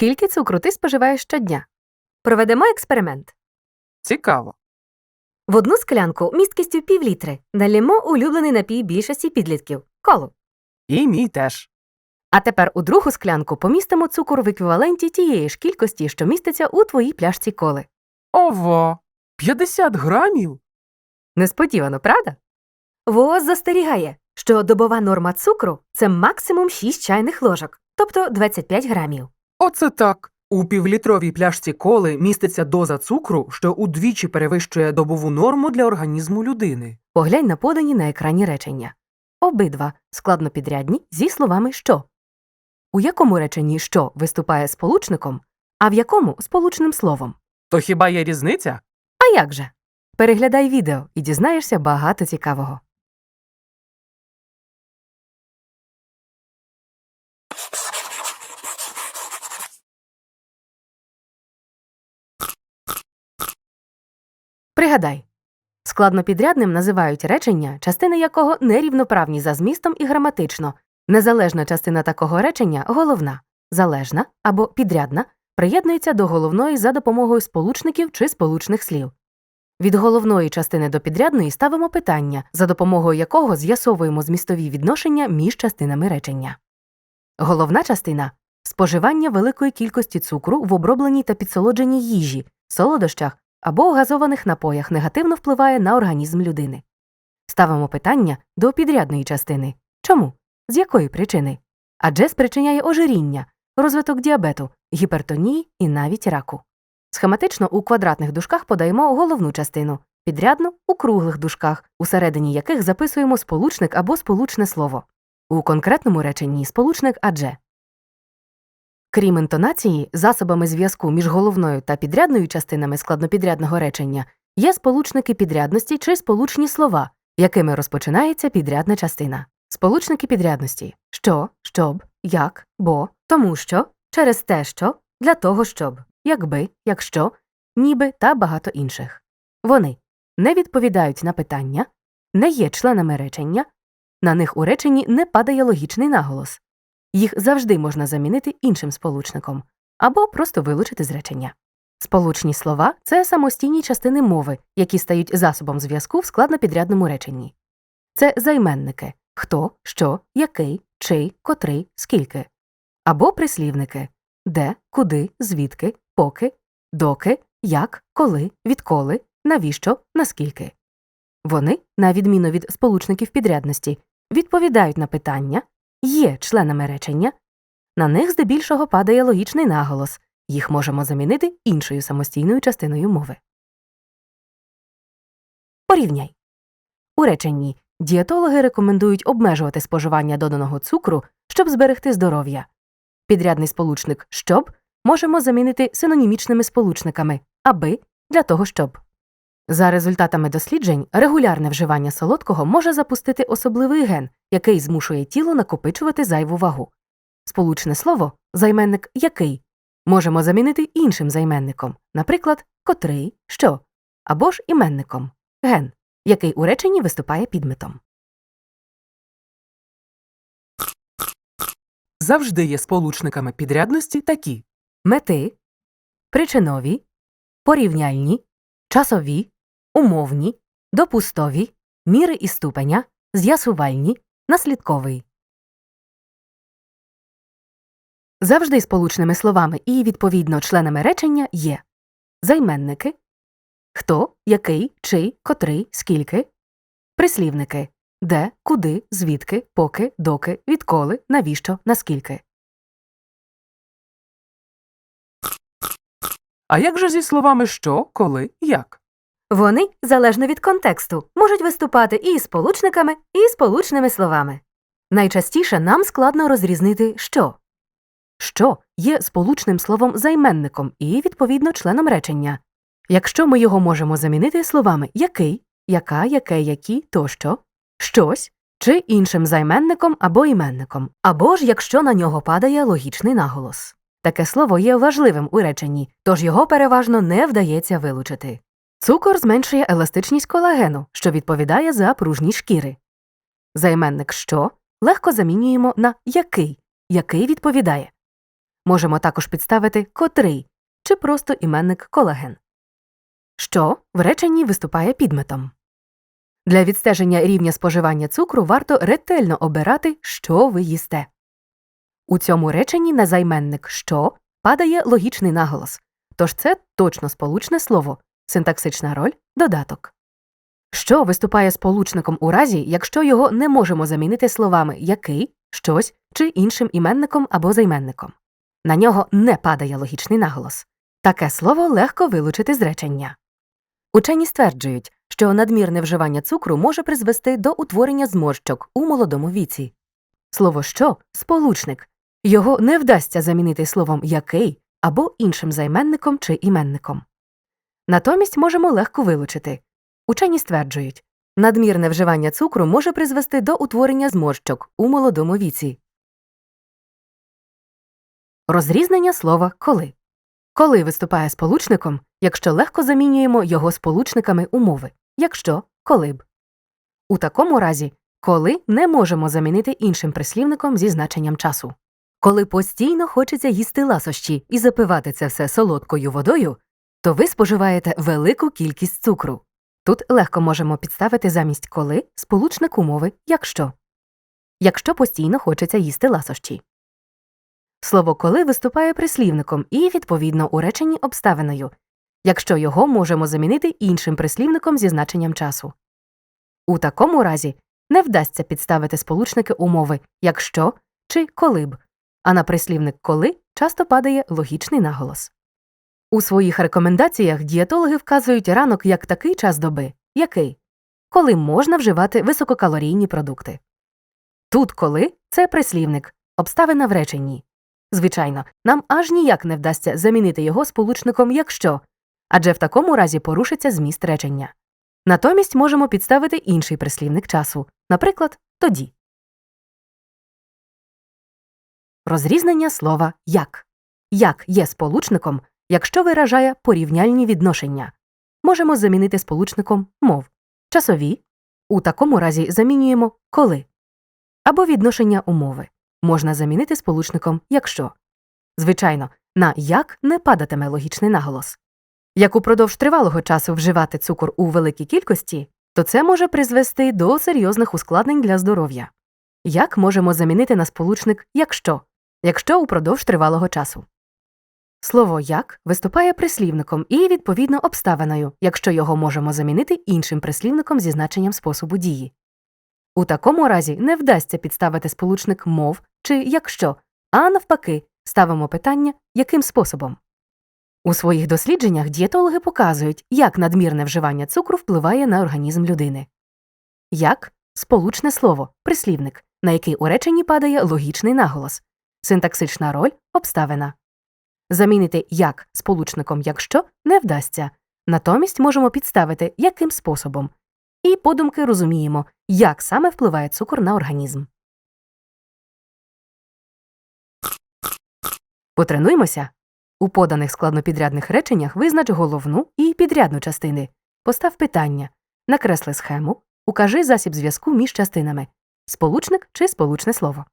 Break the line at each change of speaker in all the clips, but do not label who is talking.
Скільки цукру ти споживаєш щодня? Проведемо експеримент.
Цікаво.
В одну склянку місткістю півлітри налємо улюблений напій більшості підлітків колу.
І мій теж.
А тепер у другу склянку помістимо цукор в еквіваленті тієї ж кількості, що міститься у твоїй пляшці коли.
Ова! 50 грамів?
Несподівано, правда? ВООЗ застерігає, що добова норма цукру це максимум 6 чайних ложок, тобто 25 грамів.
Оце так. У півлітровій пляшці коли міститься доза цукру, що удвічі перевищує добову норму для організму людини.
Поглянь на подані на екрані речення. Обидва складнопідрядні зі словами що. У якому реченні що виступає сполучником, а в якому сполучним словом.
То хіба є різниця?
А як же? Переглядай відео і дізнаєшся багато цікавого. Пригадай. Складнопідрядним називають речення, частини якого нерівноправні за змістом і граматично. Незалежна частина такого речення головна, залежна або підрядна приєднується до головної за допомогою сполучників чи сполучних слів. Від головної частини до підрядної ставимо питання, за допомогою якого з'ясовуємо змістові відношення між частинами речення. Головна частина споживання великої кількості цукру в обробленій та підсолодженій їжі, солодощах або у газованих напоях негативно впливає на організм людини. Ставимо питання до підрядної частини. Чому? З якої причини? Адже спричиняє ожиріння, розвиток діабету, гіпертонії і навіть раку. Схематично у квадратних дужках подаємо головну частину, підрядну у круглих дужках, усередині яких записуємо сполучник або сполучне слово. У конкретному реченні сполучник адже. Крім інтонації, засобами зв'язку між головною та підрядною частинами складнопідрядного речення є сполучники підрядності чи сполучні слова, якими розпочинається підрядна частина. Сполучники підрядності що, щоб, як, бо, тому що, через те, що, для того, щоб, якби, якщо, ніби та багато інших. Вони не відповідають на питання, не є членами речення, на них у реченні не падає логічний наголос. Їх завжди можна замінити іншим сполучником або просто вилучити з речення. Сполучні слова це самостійні частини мови, які стають засобом зв'язку в складнопідрядному реченні. Це займенники хто, що, який, чий, котрий, скільки, або прислівники де, куди, звідки, поки, доки, як, коли, відколи, навіщо, наскільки. Вони, на відміну від сполучників підрядності, відповідають на питання, є членами речення, на них здебільшого падає логічний наголос, їх можемо замінити іншою самостійною частиною мови. Порівняй. У реченні дієтологи рекомендують обмежувати споживання доданого цукру, щоб зберегти здоров'я. Підрядний сполучник щоб можемо замінити синонімічними сполучниками аби для того, щоб. За результатами досліджень, регулярне вживання солодкого може запустити особливий ген, який змушує тіло накопичувати зайву вагу. Сполучне слово займенник який можемо замінити іншим займенником, наприклад, котрий, що, або ж іменником ген, який у реченні виступає підметом.
Завжди є сполучниками підрядності такі.
мети, причинові, порівняльні, часові, умовні, допустові, міри і ступеня, з'ясувальні, наслідковий. Завжди сполучними словами і, відповідно, членами речення є займенники хто, який, чий, котрий, скільки, прислівники де, куди, звідки, поки, доки, відколи, навіщо, наскільки.
А як же зі словами що, коли, як?
Вони, залежно від контексту, можуть виступати і сполучниками, і сполучними словами. Найчастіше нам складно розрізнити що. Що є сполучним словом займенником і, відповідно, членом речення. Якщо ми його можемо замінити словами який, яка, яке, які тощо, щось чи іншим займенником або іменником, або ж якщо на нього падає логічний наголос. Таке слово є важливим у реченні, тож його переважно не вдається вилучити. Цукор зменшує еластичність колагену, що відповідає за пружність шкіри. Займенник що легко замінюємо на який, який відповідає. Можемо також підставити котрий чи просто іменник колаген. Що в реченні виступає підметом. Для відстеження рівня споживання цукру варто ретельно обирати, що ви їсте. У цьому реченні на займенник що падає логічний наголос, тож це точно сполучне слово, синтаксична роль додаток. Що виступає сполучником у разі, якщо його не можемо замінити словами який, щось чи іншим іменником або займенником. На нього не падає логічний наголос. Таке слово легко вилучити з речення. Учені стверджують, що надмірне вживання цукру може призвести до утворення зморщок у молодому віці. Слово що сполучник. Його не вдасться замінити словом який або іншим займенником чи іменником. Натомість можемо легко вилучити. Учені стверджують, надмірне вживання цукру може призвести до утворення зморщок у молодому віці. Розрізнення слова коли. Коли виступає сполучником, якщо легко замінюємо його сполучниками умови, якщо коли б. У такому разі, коли не можемо замінити іншим прислівником зі значенням часу. Коли постійно хочеться їсти ласощі і запивати це все солодкою водою, то ви споживаєте велику кількість цукру. Тут легко можемо підставити замість коли сполучник умови якщо. Якщо постійно хочеться їсти ласощі. Слово коли виступає прислівником і, відповідно, у реченні обставиною, якщо його можемо замінити іншим прислівником зі значенням часу. У такому разі не вдасться підставити сполучники умови якщо чи коли б, а на прислівник коли часто падає логічний наголос. У своїх рекомендаціях дієтологи вказують ранок як такий час доби, який коли можна вживати висококалорійні продукти. Тут коли це прислівник, обставина в реченні. Звичайно, нам аж ніяк не вдасться замінити його сполучником якщо, адже в такому разі порушиться зміст речення. Натомість можемо підставити інший прислівник часу, наприклад, тоді. Розрізнення слова як. Як є сполучником, якщо виражає порівняльні відношення. Можемо замінити сполучником мов. Часові. У такому разі замінюємо коли. Або відношення умови. Можна замінити сполучником якщо. Звичайно, на як не падатиме логічний наголос. Як упродовж тривалого часу вживати цукор у великій кількості, то це може призвести до серйозних ускладнень для здоров'я. Як можемо замінити на сполучник якщо, якщо упродовж тривалого часу. Слово як виступає прислівником і, відповідно, обставиною, якщо його можемо замінити іншим прислівником зі значенням способу дії. У такому разі не вдасться підставити сполучник мов чи якщо, а навпаки, ставимо питання, яким способом. У своїх дослідженнях дієтологи показують, як надмірне вживання цукру впливає на організм людини. Як сполучне слово, прислівник, на який у реченні падає логічний наголос, синтаксична роль обставина. Замінити як сполучником якщо не вдасться, натомість можемо підставити яким способом, і подумки розуміємо, як саме впливає цукор на організм. Потренуймося. У поданих складнопідрядних реченнях визнач головну і підрядну частини. Постав питання. Накресли схему. Укажи засіб зв'язку між частинами сполучник чи сполучне слово.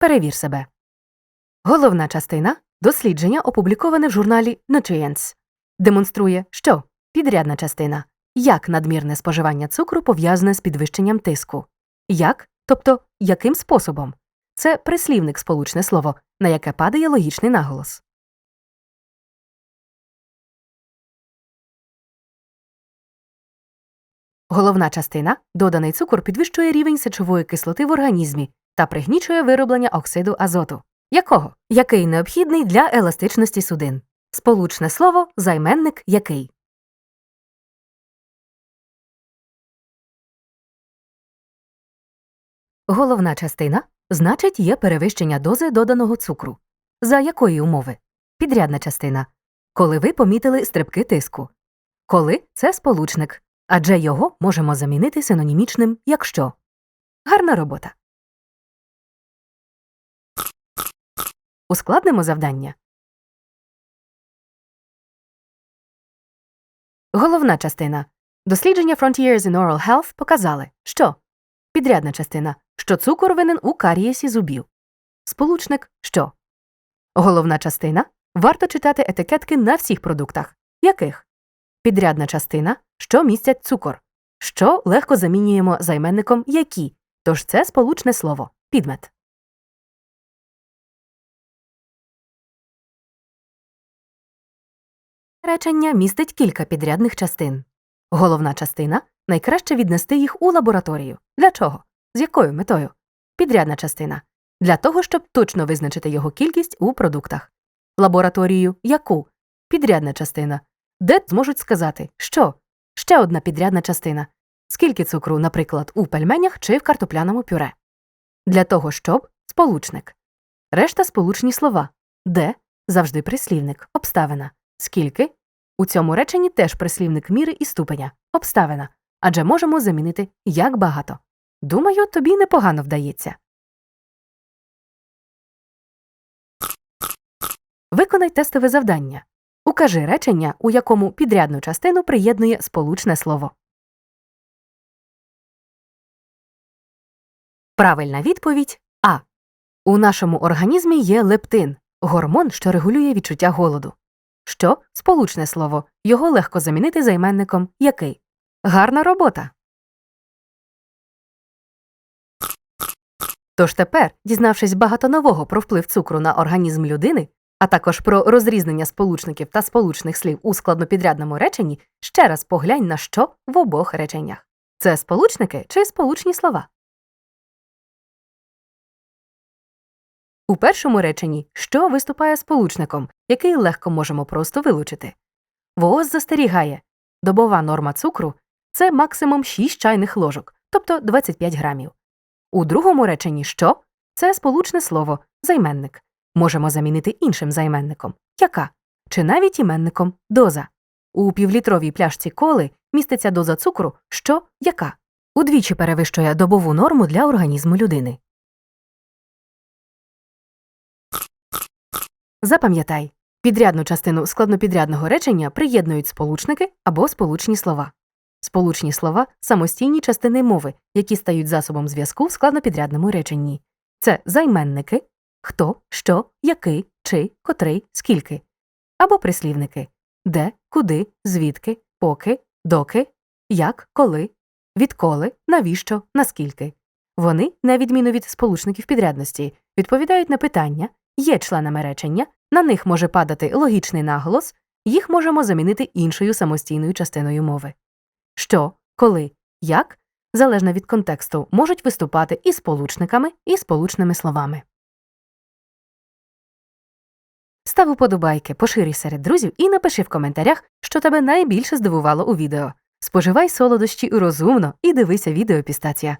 Перевір себе. Головна частина дослідження опубліковане в журналі Nutrients. Демонструє, що підрядна частина як надмірне споживання цукру пов'язане з підвищенням тиску. Як, тобто яким способом? Це прислівник сполучне слово, на яке падає логічний наголос. Головна частина доданий цукор підвищує рівень сечової кислоти в організмі та пригнічує вироблення оксиду азоту. Якого? Який необхідний для еластичності судин. Сполучне слово займенник який. Головна частина значить є перевищення дози доданого цукру. За якої умови? Підрядна частина. Коли ви помітили стрибки тиску. Коли це сполучник, адже його можемо замінити синонімічним якщо. Гарна робота. Ускладнимо завдання. Головна частина. Дослідження Frontiers in Oral Health показали, що підрядна частина, що цукор винен у карієсі зубів. Сполучник що? Головна частина варто читати етикетки на всіх продуктах. Яких? Підрядна частина, що містять цукор, що легко замінюємо займенником які, тож це сполучне слово підмет. Речення містить кілька підрядних частин. Головна частина найкраще віднести їх у лабораторію. Для чого? З якою метою? Підрядна частина для того, щоб точно визначити його кількість у продуктах. Лабораторію яку? Підрядна частина. Де зможуть сказати, що? Ще одна підрядна частина. Скільки цукру, наприклад, у пельменях чи в картопляному пюре. Для того, щоб сполучник. Решта сполучні слова. Де завжди прислівник, обставина. Скільки у цьому реченні теж прислівник міри і ступеня, обставина, адже можемо замінити як багато. Думаю, тобі непогано вдається. Виконай тестове завдання. Укажи речення, у якому підрядну частину приєднує сполучне слово. Правильна відповідь А. У нашому організмі є лептин гормон, що регулює відчуття голоду. Що сполучне слово, його легко замінити займенником який. Гарна робота. Тож тепер, дізнавшись багато нового про вплив цукру на організм людини, а також про розрізнення сполучників та сполучних слів у складнопідрядному реченні, ще раз поглянь на що в обох реченнях. Це сполучники чи сполучні слова? У першому реченні що виступає сполучником, який легко можемо просто вилучити. ВООЗ застерігає добова норма цукру це максимум 6 чайних ложок, тобто 25 грамів. У другому реченні що це сполучне слово займенник. Можемо замінити іншим займенником яка чи навіть іменником доза. У півлітровій пляшці коли міститься доза цукру, що яка удвічі перевищує добову норму для організму людини. Запам'ятай, підрядну частину складнопідрядного речення приєднують сполучники або сполучні слова. Сполучні слова самостійні частини мови, які стають засобом зв'язку в складнопідрядному реченні. Це займенники хто, що, який, чи, котрий, скільки, або прислівники де, куди, звідки, поки, доки, як, коли, відколи, навіщо, наскільки. Вони, на відміну від сполучників підрядності, відповідають на питання, є членами речення, на них може падати логічний наголос, їх можемо замінити іншою самостійною частиною мови. Що, коли, як, залежно від контексту, можуть виступати і сполучниками, і сполучними словами. Став уподобайки, поширюй серед друзів і напиши в коментарях, що тебе найбільше здивувало у відео. Споживай солодощі розумно і дивися відео пістація.